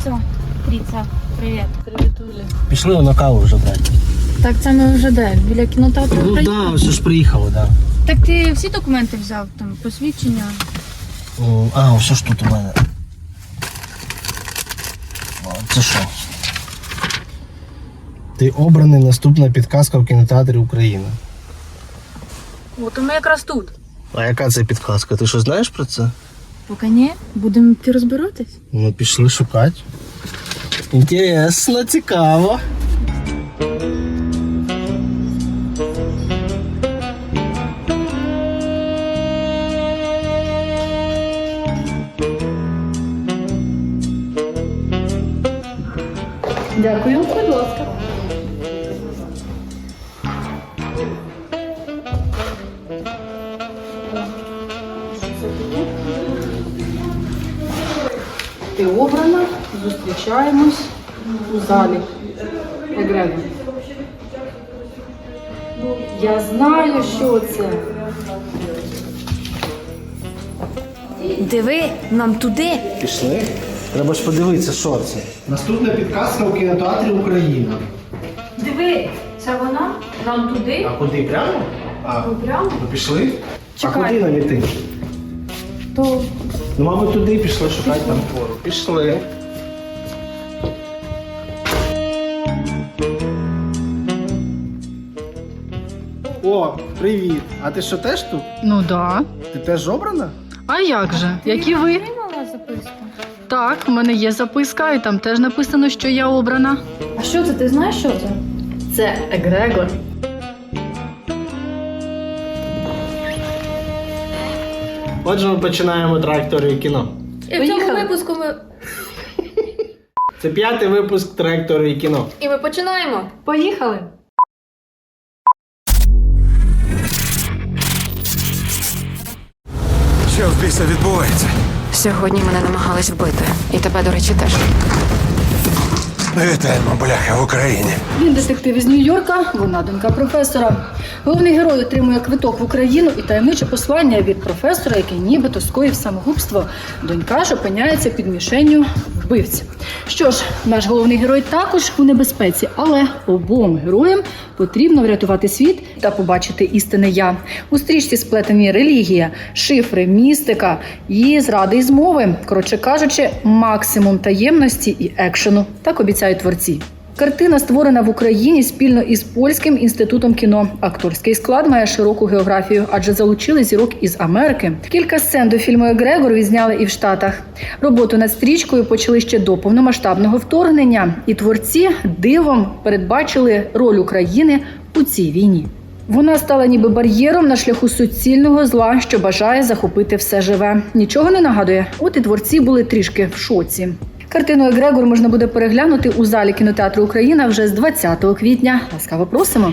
Тріця. Тріця. Привіт. Привітуля. Пішли воно каву вже брати. Так це ми вже де? Біля кінотеатру Ну так, да, все ж приїхали, так. Так ти всі документи взяв, там, посвідчення. Да. А, все ж тут у мене. О, Це що? Ти обраний наступна підказка в кінотеатрі Україна. От ми якраз тут. А яка це підказка? Ти що знаєш про це? Поки ні, будемо йти розбиратись. Ну, пішли шукати. Інтересно, цікаво. Дякую, будь ласка. Ти обрана, зустрічаємось у залі. Егрегор. Я знаю, що це. Диви, нам туди. Пішли. Треба ж подивитися, що це. Наступна підказка у кінотеатрі Україна. Диви, це вона? Нам туди? А куди прямо? А, Прямо? ну пішли. Чекай. А куди нам іти? То Ну, мабуть, туди пішли шукати там твору. Пішли. О, привіт! А ти що теж тут? Ну да. Ти теж обрана? А як же? Які ви? отримала записку. Так, в мене є записка, і там теж написано, що я обрана. А що це? Ти знаєш, що це? Це Егрегор. Отже, ми починаємо траєкторію кіно. І в цьому Поїхали. випуску ми. Це п'ятий випуск траєкторії кіно. І ми починаємо. Поїхали. Що в біса відбувається? Сьогодні мене намагались вбити. І тебе, до речі, теж. Вітаємо, бляха, в Україні. Він детектив із Нью-Йорка, вона донька професора. Головний герой отримує квиток в Україну і таємниче послання від професора, який нібито скоїв самогубство. Донька ж опиняється під мішенню вбивць. Що ж, наш головний герой також у небезпеці, але обом героям потрібно врятувати світ та побачити істине я. У стрічці сплетені релігія, шифри, містика і зради і змови. Коротше кажучи, максимум таємності і екшену. Так обіцяють творці. Картина створена в Україні спільно із польським інститутом кіно. Акторський склад має широку географію, адже залучили зірок із Америки. Кілька сцен до фільму Егрегор відзняли і в Штатах. Роботу над стрічкою почали ще до повномасштабного вторгнення, і творці дивом передбачили роль України у цій війні. Вона стала ніби бар'єром на шляху суцільного зла, що бажає захопити все живе. Нічого не нагадує. От і творці були трішки в шоці. Картину Егрегор можна буде переглянути у залі кінотеатру Україна вже з 20 квітня. Ласкаво просимо.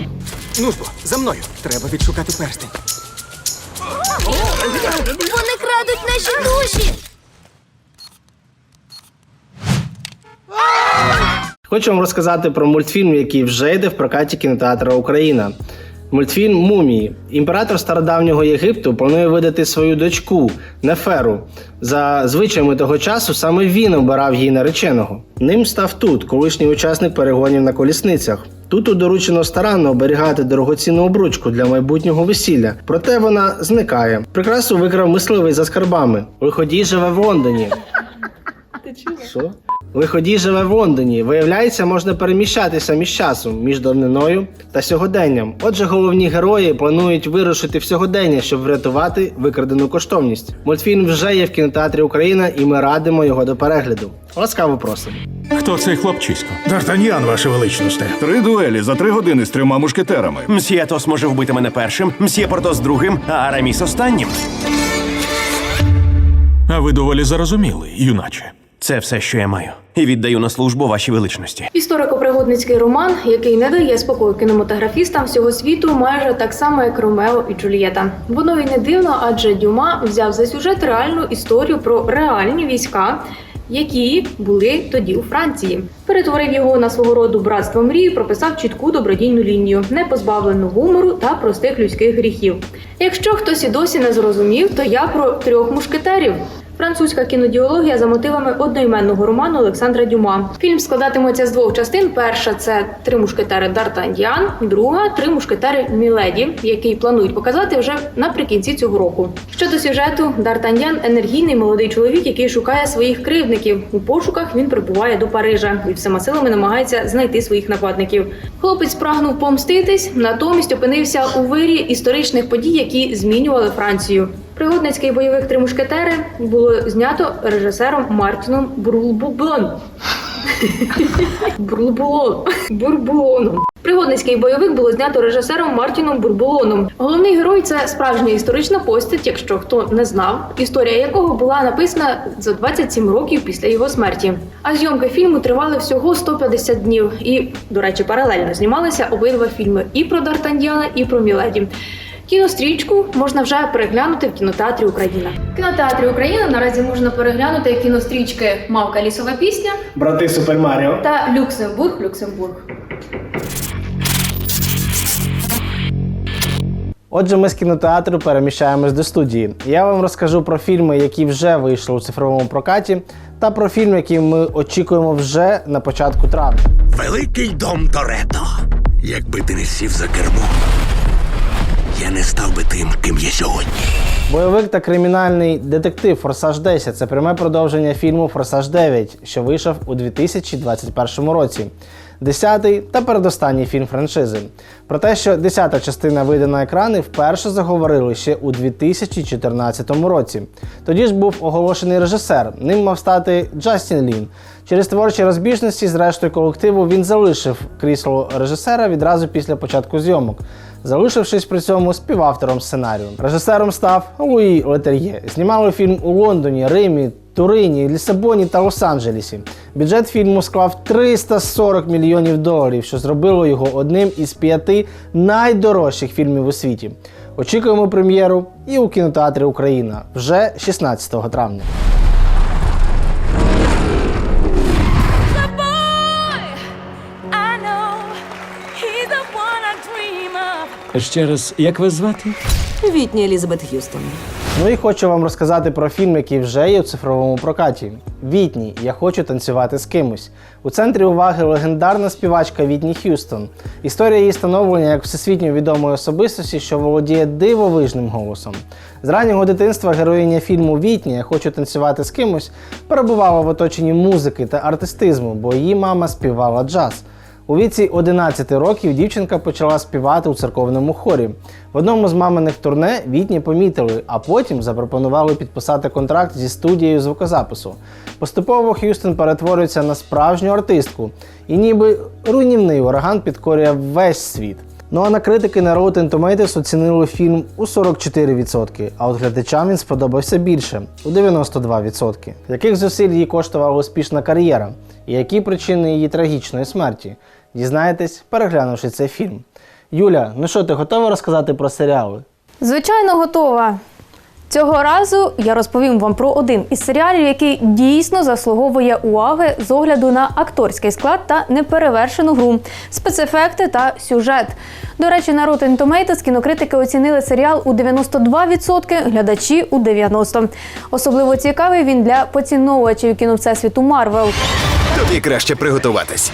Ну ж бо, за мною. Треба відшукати перстень. Вони крадуть наші душі. Хочу вам розказати про мультфільм, який вже йде в прокаті кінотеатра Україна. Мультфільм Мумії. Імператор стародавнього Єгипту планує видати свою дочку Неферу. За звичаями того часу саме він обирав її нареченого. Ним став тут, колишній учасник перегонів на колісницях. Тут доручено старанно оберігати дорогоцінну обручку для майбутнього весілля. Проте вона зникає. Прикрасу викрав мисливий за скарбами. Виходій живе в Лондоні. Що? Виходій живе в Лондоні. Виявляється, можна переміщатися між часом, між давниною та сьогоденням. Отже, головні герої планують вирушити в сьогодення, щоб врятувати викрадену коштовність. Мультфільм вже є в кінотеатрі Україна, і ми радимо його до перегляду. Ласкаво просимо. Хто цей хлопчисько? Д'Артаньян, ваше величносте. Три дуелі за три години з трьома мушкетерами. Мсьє Атос може вбити мене першим, мсьє Портос другим, а Араміс останнім. А ви доволі зарозуміли, юначе. Це все, що я маю. І віддаю на службу вашій величності. Історико-пригодницький роман, який не дає спокою кінематографістам всього світу, майже так само, як Ромео і Джульєта. Воно і не дивно, адже Дюма взяв за сюжет реальну історію про реальні війська. Які були тоді у Франції, перетворив його на свого роду братство мрії, прописав чітку добродійну лінію, не позбавлену гумору та простих людських гріхів. Якщо хтось і досі не зрозумів, то я про трьох мушкетерів. Французька кінодіологія за мотивами одноіменного роману Олександра Дюма. Фільм складатиметься з двох частин. Перша це три мушкетери Д'Артаньян, друга три мушкетери Міледі, який планують показати вже наприкінці цього року. Щодо сюжету, Д'Артаньян – енергійний молодий чоловік, який шукає своїх кривдників. У пошуках він прибуває до Парижа і всіма силами намагається знайти своїх нападників. Хлопець прагнув помститись, натомість опинився у вирі історичних подій, які змінювали Францію. Пригодницький бойовик Три мушкетери було знято режисером Мартіном Бурлбубон. Бурлбулон. Бурбулоном. Пригодницький бойовик було знято режисером Мартіном Бурбулоном. Головний герой це справжня історична постать, якщо хто не знав, історія якого була написана за 27 років після його смерті. А зйомки фільму тривали всього 150 днів. І, до речі, паралельно знімалися обидва фільми і про Д'Артаньяна, і про Міледі. Кінострічку можна вже переглянути в кінотеатрі Україна. В кінотеатрі Україна наразі можна переглянути кінострічки Мавка лісова пісня Брати Супер Маріо. та Люксембург, Люксембург. Отже, ми з кінотеатру переміщаємось до студії. Я вам розкажу про фільми, які вже вийшли у цифровому прокаті, та про фільм, який ми очікуємо вже на початку травня. Великий дом Торетто. Якби ти не сів за кермо, я не став би тим, ким є сьогодні. Бойовик та кримінальний детектив Форсаж 10 це пряме продовження фільму Форсаж 9, що вийшов у 2021 році. Десятий та передостанній фільм франшизи. Про те, що десята частина вийде на екрани, вперше заговорили ще у 2014 році. Тоді ж був оголошений режисер. Ним мав стати Джастін Лін. Через творчі розбіжності з рештою колективу він залишив крісло режисера відразу після початку зйомок залишившись при цьому співавтором сценарію. Режисером став Луї Летер'є. Знімали фільм у Лондоні, Римі, Турині, Лісабоні та Лос-Анджелесі. Бюджет фільму склав 340 мільйонів доларів, що зробило його одним із п'яти найдорожчих фільмів у світі. Очікуємо прем'єру і у кінотеатрі Україна вже 16 травня. Ще раз, як вас звати? Вітні Елізабет Х'юстон. Ну і хочу вам розказати про фільм, який вже є у цифровому прокаті. Вітні, я хочу танцювати з кимось. У центрі уваги легендарна співачка Вітні Х'юстон. Історія її становлення як всесвітньо відомої особистості, що володіє дивовижним голосом. З раннього дитинства героїня фільму Вітні Я хочу танцювати з кимось перебувала в оточенні музики та артистизму, бо її мама співала джаз. У віці 11 років дівчинка почала співати у церковному хорі. В одному з маминих турне Вітні помітили, а потім запропонували підписати контракт зі студією звукозапису. Поступово Х'юстон перетворюється на справжню артистку, і ніби руйнівний ураган підкорює весь світ. Ну а на критики на Rotten Tomatoes оцінили фільм у 44%, а от глядачам він сподобався більше у 92%. Яких зусиль їй коштувала успішна кар'єра, і які причини її трагічної смерті? Дізнаєтесь, переглянувши цей фільм. Юля, ну що, ти готова розказати про серіали? Звичайно, готова. Цього разу я розповім вам про один із серіалів, який дійсно заслуговує уваги з огляду на акторський склад та неперевершену гру, спецефекти та сюжет. До речі, на Rotten Tomatoes кінокритики оцінили серіал у 92%, глядачі у 90%. Особливо цікавий він для поціновувачів кіно всесвіту Марвел. Тобі краще приготуватись.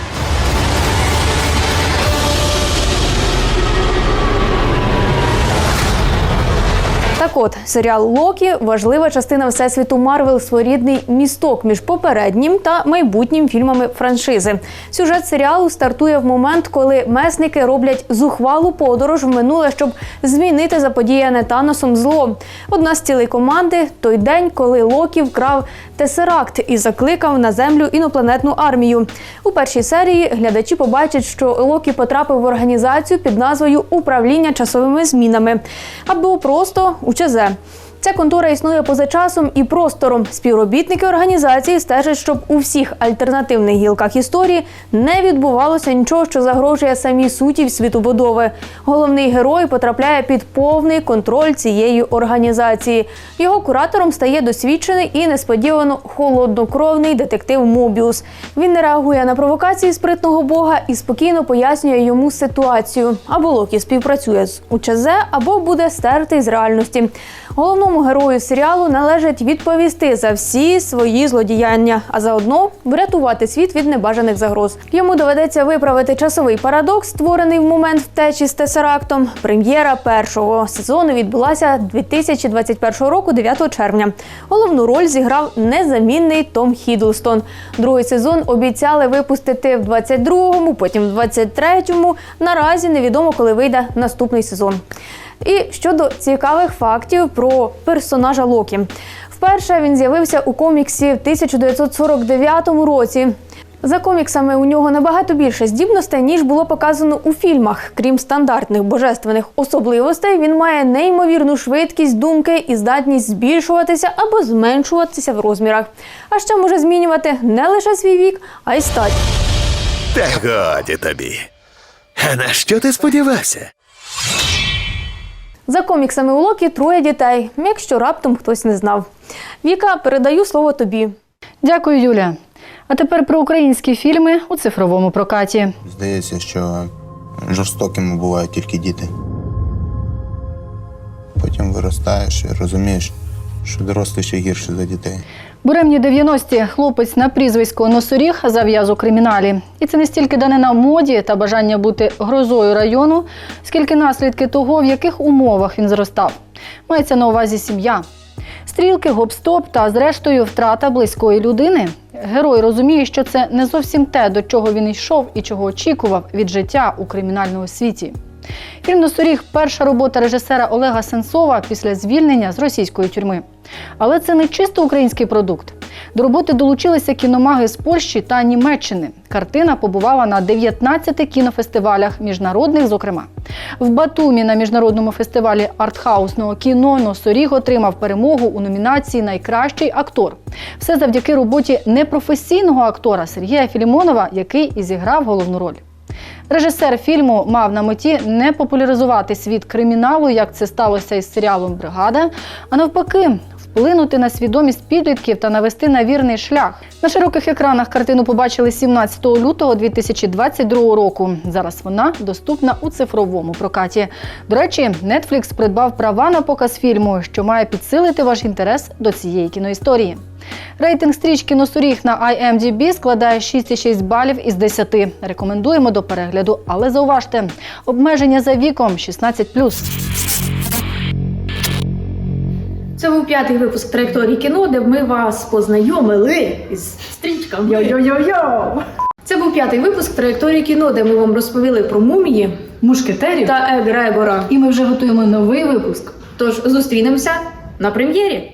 Так от, серіал Локі важлива частина всесвіту Марвел, своєрідний місток між попереднім та майбутнім фільмами франшизи. Сюжет серіалу стартує в момент, коли месники роблять зухвалу подорож в минуле, щоб змінити заподіяне Таносом зло. Одна з цілей команди той день, коли Локі вкрав Тесеракт і закликав на землю інопланетну армію. У першій серії глядачі побачать, що Локі потрапив в організацію під назвою Управління часовими змінами або просто УЧЗ. Ця контора існує поза часом і простором. Співробітники організації стежать, щоб у всіх альтернативних гілках історії не відбувалося нічого, що загрожує самій суті світобудови. Головний герой потрапляє під повний контроль цієї організації. Його куратором стає досвідчений і несподівано холоднокровний детектив Мобіус. Він не реагує на провокації спритного бога і спокійно пояснює йому ситуацію. Або Локі співпрацює з УЧЗ, або буде стертий з реальності. Головному Головному герою серіалу належить відповісти за всі свої злодіяння, а заодно врятувати світ від небажаних загроз. Йому доведеться виправити часовий парадокс, створений в момент втечі з Тесерактом. Прем'єра першого сезону відбулася 2021 року, 9 червня. Головну роль зіграв незамінний Том Хідлстон. Другий сезон обіцяли випустити в 22-му, потім в 23-му. Наразі невідомо, коли вийде наступний сезон. І щодо цікавих фактів про персонажа Локі. Вперше він з'явився у коміксі в 1949 році. За коміксами у нього набагато більше здібностей, ніж було показано у фільмах. Крім стандартних божественних особливостей, він має неймовірну швидкість думки і здатність збільшуватися або зменшуватися в розмірах. А ще може змінювати не лише свій вік, а й стать. Та годі тобі. А на що ти сподівався? За коміксами у Локі троє дітей, якщо раптом хтось не знав. Віка, передаю слово тобі. Дякую, Юля. А тепер про українські фільми у цифровому прокаті. Здається, що жорстокими бувають тільки діти. Потім виростаєш і розумієш, що дорослі ще гірше за дітей. Буремні 90-ті хлопець на прізвисько Носоріг зав'яз у криміналі. І це не стільки данина моді та бажання бути грозою району, скільки наслідки того, в яких умовах він зростав. Мається на увазі сім'я. Стрілки, гоп-стоп та, зрештою, втрата близької людини. Герой розуміє, що це не зовсім те, до чого він йшов і чого очікував від життя у кримінальному світі. Фільм «Носоріг» – перша робота режисера Олега Сенцова після звільнення з російської тюрми. Але це не чисто український продукт. До роботи долучилися кіномаги з Польщі та Німеччини. Картина побувала на 19 кінофестивалях, міжнародних, зокрема. В Батумі на міжнародному фестивалі артхаусного кіно Носоріг отримав перемогу у номінації Найкращий актор. Все завдяки роботі непрофесійного актора Сергія Філімонова, який і зіграв головну роль. Режисер фільму мав на меті не популяризувати світ криміналу, як це сталося із серіалом Бригада, а навпаки, вплинути на свідомість підлітків та навести на вірний шлях. На широких екранах картину побачили 17 лютого 2022 року. Зараз вона доступна у цифровому прокаті. До речі, Netflix придбав права на показ фільму, що має підсилити ваш інтерес до цієї кіноісторії. Рейтинг стрічки «Носоріг» на IMDb складає 6,6 балів із 10. Рекомендуємо до перегляду, але зауважте, обмеження за віком 16+. Це був п'ятий випуск траєкторії кіно, де ми вас познайомили із стрічками. Йо-йо-йо-йо! Це був п'ятий випуск траєкторії кіно, де ми вам розповіли про мумії Мушкетерів. та Егрегора. І ми вже готуємо новий випуск. Тож зустрінемося на прем'єрі.